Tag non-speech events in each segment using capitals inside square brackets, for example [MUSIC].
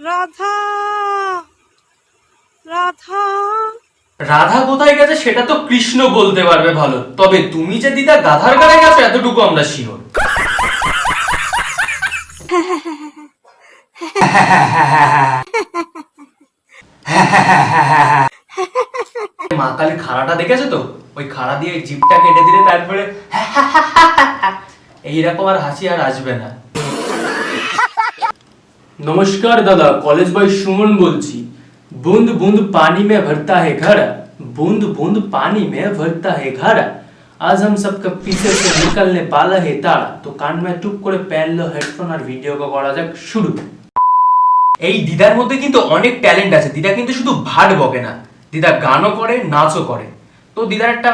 রাধা রাধা। রাধা কোথায় গেছে সেটা তো কৃষ্ণ বলতে পারবে ভালো। তবে তুমি যে দিদা গাধার গাড়ে গেছো, এতটুকু আমরা শিওর মা কালী খাড়াটা দেখেছ তো? ওই খাড়া দিয়ে জিপটা কেটে দিলে তারপরে [LAUGHS] এইরকম আর হাসি আর আসবে না। নমস্কার দাদা কলেজ বয় সুমন বলছি বুন্দ বুন্দ পানি মে ভরতা হে ঘড়া বুন্দ बूंद পানি में ভরতা হে घर আজ হাম সব পিছে সে নিকলনে পালা হে তার তো কান মে টুপ করে প্যানলো হেডফোন আর ভিডিও কো করা যাক শুরু এই দিদার মধ্যে কিন্তু অনেক ট্যালেন্ট আছে। দিদা কিন্তু শুধু ভাট বকে না। দিদা গানও করে, নাচও করে। তো দিদার একটা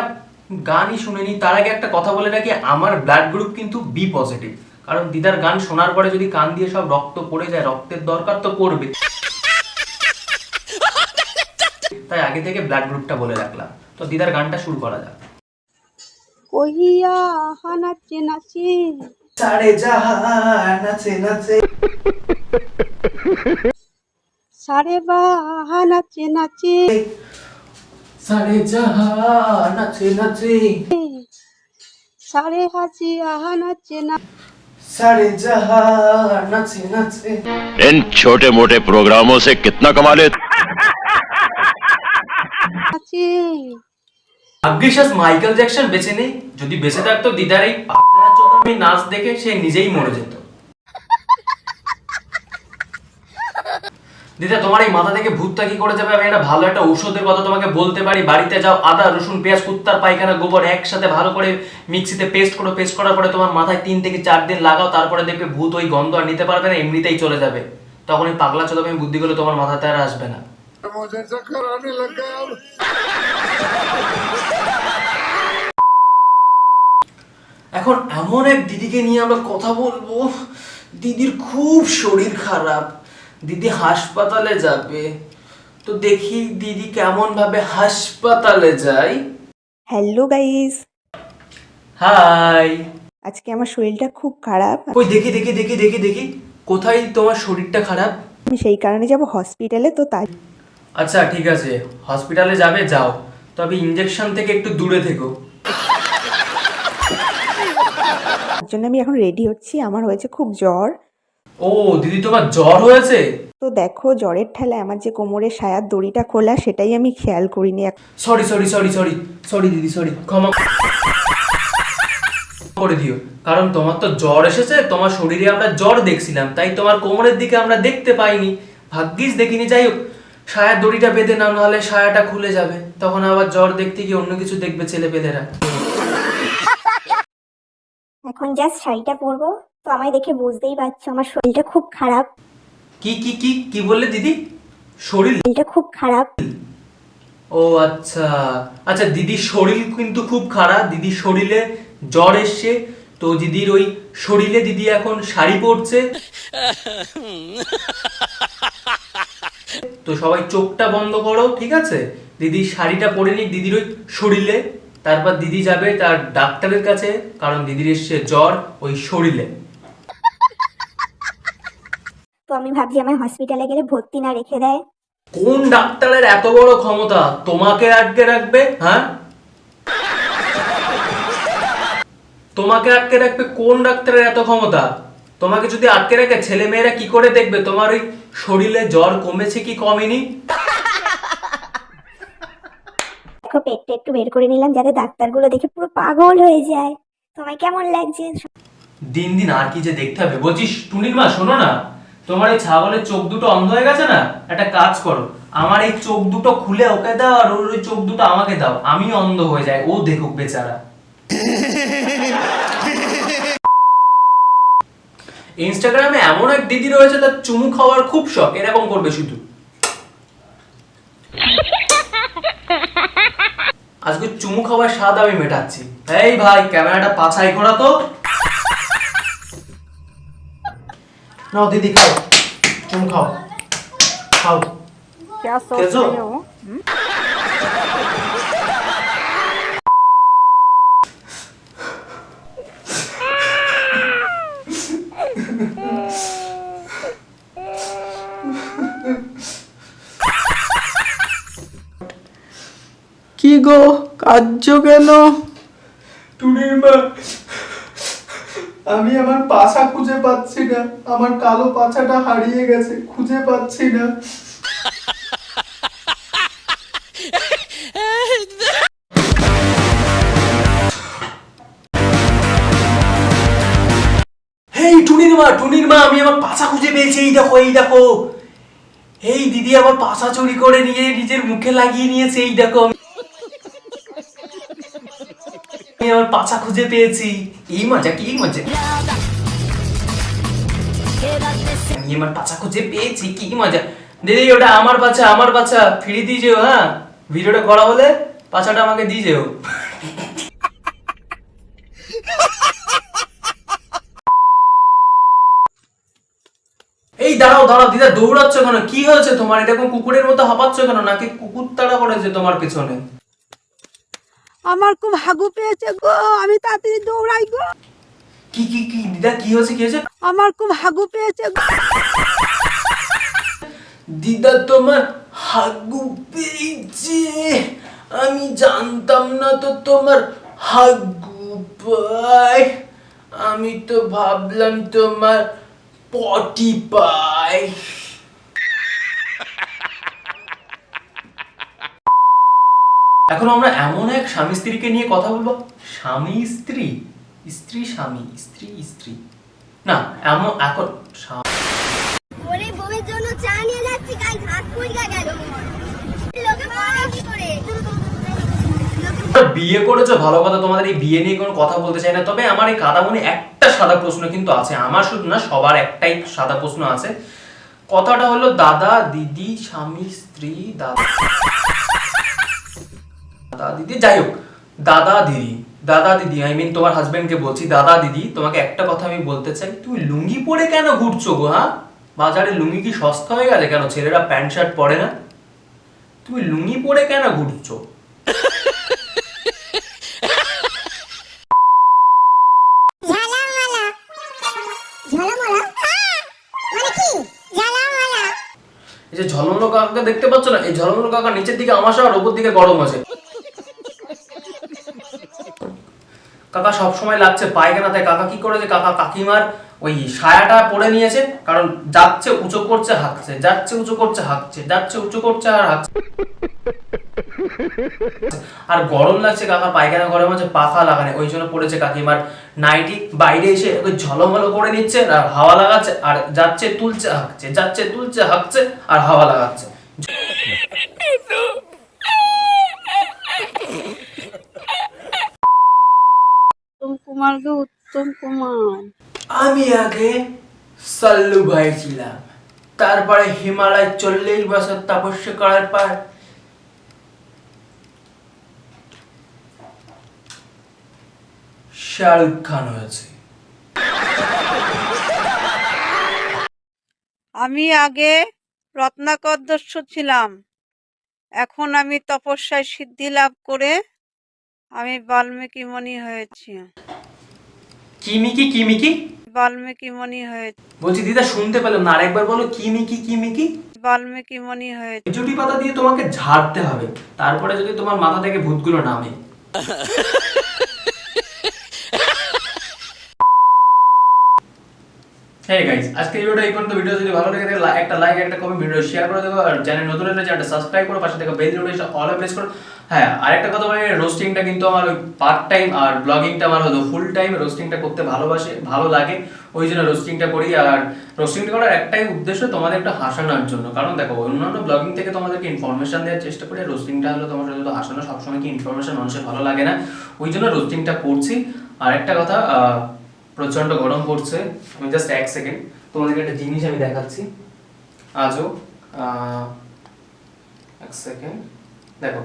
গানই শুনেনি তার আগে একটা কথা বলে রাখি, আমার ব্লাড গ্রুপ কিন্তু বি পজিটিভ কারণ দিদার গান শোনার পরে যদি কান দিয়ে সব রক্ত পড়ে যায় রক্তের দরকার তো পড়বে তাই আগে থেকে ব্লাড গ্রুপটা বলে রাখলাম। তো দিদার গানটা শুরু করা যাক। কহিয়া আহা নাচে। নাচে সাড়ে যাহা নাচে নাচে। সারে বা আহা নাচে। নাচে সাড়ে যাহা নাচে নাচে। নাচে। सारे जहां नाचे नाचे इन छोटे मोटे प्रोग्रामों से कितना कमा लेते নাচে ভাগ্যিস মাইকেল জ্যাকসন বেঁচে নেই যদি বেঁচে থাকতো দিদার এই পাতলা চোদামি নাচ দেখে সে নিজেই মরে যেত দিদা, তোমার এই মাথা থেকে ভূতটা কি করে যাবে? আমি একটা ভালো একটা ঔষধের কথা তোমাকে বলতে পারি। বাড়িতে যাও, আদা, রসুন, পেঁয়াজ, কুত্তার পায়খানা, গোবর একসাথে ভালো করে মিক্সিতে পেস্ট করো। পেস্ট করার পরে তোমার মাথায় তিন থেকে চার দিন লাগাও, তারপরে দেখবে ভূত ওই গন্ধ আর নিতে পারবে না, এমনিতেই চলে যাবে। তখন ওই পাগলা চলো আমি বুদ্ধি করলে, তোমার মাথাতে আর আসবে না। এখন এমন এক দিদিকে নিয়ে আমরা কথা বলব, দিদির খুব শরীর খারাপ। দিদি হাসপাতালে যাবে। তো দেখি দিদি কেমন ভাবে হাসপাতালে যায়। Hello guys. হাই। আজকে আমার শরীরটা খুব খারাপ। ওই দেখি দেখি দেখি দেখি দেখি। কোথায় তোমার শরীরটা খারাপ? আমি সেই কারণে যাব হসপিটালে তো তাই। আচ্ছা ঠিক আছে। হসপিটালে যাবে যাও। তবে ইঞ্জেকশন থেকে একটু দূরে থেকো। তার জন্য আমি এখন রেডি হচ্ছি। আমার হয়েছে খুব জ্বর। ও দিদি তোমার জ্বর হয়েছে? তো দেখো জ্বরের ঠেলায় আমার যে কোমরের সায়ার দড়িটা খোলা সেটাই আমি খেয়াল করিনি এক- sorry sorry sorry sorry sorry দিদি সরি ক্ষমা করে দিও। কারণ তোমার তো জ্বর এসেছে তোমার শরীরে আমরা জ্বর দেখছিলাম তাই তোমার কোমরের দিকে আমরা দেখতে পাইনি। ভাগ্যিস দেখিনি যাই হোক সায়ার দড়িটা বেঁধে নাও নাহলে সায়াটা খুলে যাবে। তখন আবার জ্বর দেখতে গিয়ে অন্য কিছু দেখবে ছেলে পেলেরা এখন জাস্ট শাড়িটা পরবো? তো আমায় দেখে বুঝতেই পারছ আমার শরীরটা খুব খারাপ। কি কি কি কি বললে দিদি? শরীর? শরীরটা খুব খারাপ। ও আচ্ছা। আচ্ছা দিদির শরীর কিন্তু খুব খারাপ। দিদির শরীরে জ্বর এসছে। তো দিদির ওই শরীরে দিদি এখন শাড়ি পরছে। তো সবাই চোখটা বন্ধ করো ঠিক আছে? দিদি শাড়িটা পরে নিক দিদির ওই শরীরে। তারপর দিদি যাবে তার ডাক্তারের কাছে কারণ দিদির এসছে জ্বর ওই শরীরে। তো আমি ভাবছি আমায় হসপিটালে গেলে ভর্তি না রেখে দেয়। কোন ডাক্তারের এত বড় ক্ষমতা? তোমাকে আটকে রাখবে হ্যাঁ? তোমাকে আটকে রাখবে কোন ডাক্তারের এত ক্ষমতা? তোমাকে যদি আটকে রাখে ছেলে মেয়েরা কি করে দেখবে? তোমার ওই শরীরে জ্বর কমেছে কি কমেনি? দেখো পেটটা একটু বের করে নিলাম যাতে ডাক্তারগুলো দেখে পুরো পাগল হয়ে যায়। তোমায় কেমন লাগছে? দিন দিন আর কি যে দেখতে হবে। বলছিস টুনির মা শোনো না। তোমার এই ছাগলের চোখ দুটো অন্ধ হয়ে গেছে না? একটা কাজ করো। আমার এই চোখ দুটো খুলে ওকে দাও আর ওর ওই চোখ দুটো আমাকে দাও। আমি অন্ধ হয়ে যাই, ও দেখুক বেচারা। ইনস্টাগ্রামে এমন এক দিদি রয়েছে, তার চুমু খাওয়ার খুব শখ। এরকম করবে শুধু। আজকে চুমু খাওয়ার স্বাদ আমি মেটাচ্ছি। এই ভাই, ক্যামেরাটা পাছাই করা তো নাও দিদি খাও তুমি খাও খাও क्या सोच कैसो? रहे हो हम्म? কি গো কাজ আমি আমার পাছা খুঁজে পাচ্ছি না। আমার কালো পাছাটা হারিয়ে গেছে, খুঁজে পাচ্ছি না। হেই, টুনির মা টুনির মা, আমি আমার পাছা খুঁজে পেয়েছি, এই দেখো এই দেখো। এই দিদি আমার পাছা চুরি করে নিয়ে নিজের মুখে লাগিয়ে নিয়েছে, এই দেখো। আমি আমার পাছা খুঁজে পেয়েছি। আমি আমার পেয়েছি কি মজা দিদি ওটা আমার বাচ্চা আমার বাচ্চা ফিরে দিয়ে যেও হ্যাঁ? ভিডিওটা করা হলে পাছাটা আমাকে দিয়ে যেও। এই দাঁড়াও দাঁড়াও, দিদা, দৌড়াচ্ছ কেন? কি হয়েছে তোমার? এরকম কুকুরের মতো হাঁপাচ্ছ কেন? নাকি কুকুর তাড়া করেছে তোমার পেছনে? আমার খুব হাগু পেয়েছে গো আমি তাড়াতাড়ি দৌড়াই গো। কি কি কি দিদা কি হয়েছে কি হয়েছে? আমার খুব হাগু পেয়েছে গো। দিদা তোমার হাগু পেয়েছে। আমি জানতাম না তো তোমার হাগু পায়। আমি তো ভাবলাম তোমার পটি পায়। এখন আমরা এমন এক স্বামী স্ত্রীকে নিয়ে কথা বলব? স্বামী স্ত্রী? স্ত্রী স্বামী স্ত্রী স্ত্রী। না এমন এখন ওরে বউয়ের জন্য চা নিয়ে যাচ্ছি গাই হাত পুড়িয়া গেল। লোকে পড়ে কি করে বিয়ে করেছ ভালো কথা তোমাদের এই বিয়ে নিয়ে কোনো কথা বলতে চাই না। তবে আমার এই কাদামনে একটা সাদা প্রশ্ন কিন্তু আছে। আমার শুধু না সবার একটাই সাদা প্রশ্ন আছে। কথাটা হলো দাদা দিদি স্বামী স্ত্রী দাদা। দাদা দিদি যাই হোক দাদা দিদি দাদা দিদি আই মিন তোমার হাজবেন্ডকে বলছি দাদা দিদি তোমাকে একটা কথা আমি বলতে চাই তুমি লুঙ্গি পরে কেন ঘুরছো গো হ্যাঁ? বাজারে লুঙ্গি কি সস্তা হয়ে গেছে কেন? ছেলেরা প্যান্ট শার্ট পরে না। তুমি লুঙ্গি পরে কেন ঘুরছো? মানে এই যে ঝলমলো কাকাকে দেখতে পাচ্ছ না? এই ঝলমলো কাকা নিচের দিকে আমাশা আর ওপর দিকে গরম আছে। কাকা সব সময় লাগছে পায়খানাতে। কাকা কি করেছে কাকা কাকিমার ওই সায়াটা পরে নিয়েছে? কারণ যাচ্ছে, উঁচু করছে, হাঁকছে, যাচ্ছে, উঁচু করছে, হাঁকছে, যাচ্ছে, উঁচু করছে আর হাঁকছে। আর গরম লাগছে কাকা পায়খানা ঘরের মাঝে পাখা লাগানে ওই জন্য পড়েছে কাকিমার নাইটি। বাইরে এসে ওই ঝলমলো করে নিচ্ছে আর হাওয়া লাগাচ্ছে আর যাচ্ছে, তুলছে, হাঁকছে, যাচ্ছে, তুলছে, হাঁকছে আর হাওয়া লাগাচ্ছে। উত্তম কুমার গো উত্তম কুমার। আমি আগে সাল্লু ভাই ছিলাম। তারপরে হিমালয় চল্লিশ বছর তপস্যা করার পর শাহরুখ খান হয়েছে। আমি আগে রত্নাকর দস্যু ছিলাম। এখন আমি তপস্যায় সিদ্ধি লাভ করে আমি বাল্মীকি মণি হয়েছি। কিমিকি কিমিকি? বাল্মীকি মণি হয়ে বলছি দিদা শুনতে পেলাম না। আরেকবার বলো কিমিকি কিমিকি? বাল্মীকি মনি হয়েছি জুটি পাতা দিয়ে তোমাকে ঝাড়তে হবে। তারপরে যদি তোমার মাথা থেকে ভূতগুলো নামে। হ্যাঁ গাইস আজকে ভিডিওটা এই পর্যন্ত। ভিডিও যদি ভালো লেগে থাকে একটা লাইক একটা কমেন্ট ভিডিও শেয়ার করে দেবো। আর চ্যানেল নতুন হলে চ্যানেলটা সাবস্ক্রাইব করো, পাশে থেকে বেল নোটিফিকেশন অল প্রেস করো। হ্যাঁ আরেকটা কথা বলি রোস্টিংটা কিন্তু আমার ওই পার্ট টাইম আর ব্লগিংটা আমার হলো ফুল টাইম রোস্টিংটা করতে ভালোবাসে, ভালো লাগে। ওই জন্য রোস্টিংটা করি। আর রোস্টিংটা করার একটাই উদ্দেশ্য তোমাদের একটু হাসানোর জন্য। কারণ দেখো, অন্যান্য ব্লগিং থেকে তোমাদেরকে ইনফরমেশন দেওয়ার চেষ্টা করি। রোস্টিংটা হলো তোমার সাথে হাসানো সবসময় কি ইনফরমেশন মানুষের ভালো লাগে না। ওই জন্য রোস্টিংটা করছি। আর একটা কথা প্রচণ্ড গরম পড়ছে। আমি জাস্ট এক সেকেন্ড তোমাদেরকে একটা জিনিস আমি দেখাচ্ছি। আজও এক সেকেন্ড দেখো,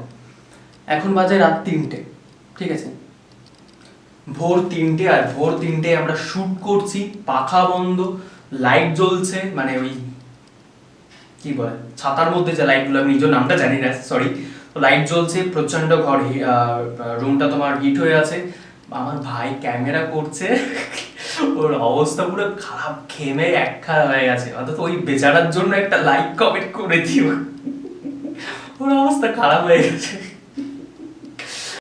এখন বাজে রাত তিনটে, ঠিক আছে? ভোর তিনটে আর ভোর তিনটে আমরা শুট করছি, পাখা বন্ধ লাইট জ্বলছে মানে ওই কি বলে, ছাতার মধ্যে যে লাইটগুলো আমি নিজের নামটা জানি না সরি তো লাইট জ্বলছে প্রচণ্ড ঘর রুমটা তোমার হিট হয়ে আছে। আমার ভাই ক্যামেরা করছে, ওর অবস্থা পুরো খারাপ, ঘেমে একখানা হয়ে গেছে। অন্তত ওই বেচারার জন্য একটা লাইক কমেন্ট করে দিও। ওর অবস্থা খারাপ হয়ে গেছে।